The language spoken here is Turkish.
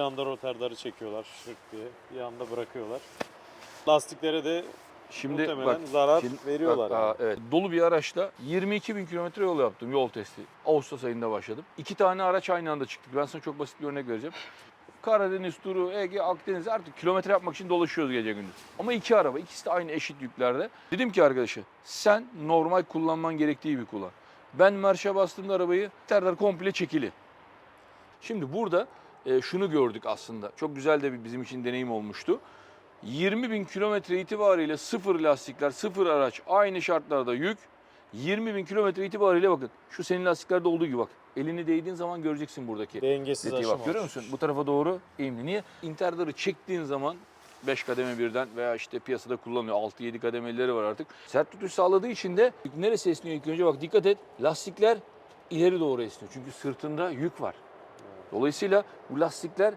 Bir anda rotarları çekiyorlar şık diye. Bir anda bırakıyorlar. Lastiklere de Şimdi muhtemelen bak zarar Şimdi veriyorlar. bak, yani. aa, evet. Dolu bir araçla 22 bin kilometre yol yaptım yol testi. Ağustos ayında başladım. İki tane araç aynı anda çıktık. Ben sana çok basit bir örnek vereceğim. Karadeniz turu, Ege, Akdeniz artık kilometre yapmak için dolaşıyoruz gece gündüz. Ama iki araba, ikisi de aynı eşit yüklerde. Dedim ki arkadaşa sen normal kullanman gerektiği gibi kullan. Ben marşa bastığımda arabayı terler komple çekili. Şimdi burada e, şunu gördük aslında. Çok güzel de bir bizim için deneyim olmuştu. 20 bin kilometre itibariyle sıfır lastikler, sıfır araç, aynı şartlarda yük. 20 bin kilometre itibariyle bakın şu senin lastiklerde olduğu gibi bak. Elini değdiğin zaman göreceksin buradaki Dengesiz aşama. bak görüyor musun? Bu tarafa doğru eğimli. Niye? Interdar'ı çektiğin zaman 5 kademe birden veya işte piyasada kullanılıyor 6-7 kademeleri var artık. Sert tutuş sağladığı için de neresi esniyor ilk önce bak dikkat et. Lastikler ileri doğru esniyor. Çünkü sırtında yük var. Dolayısıyla bu lastikler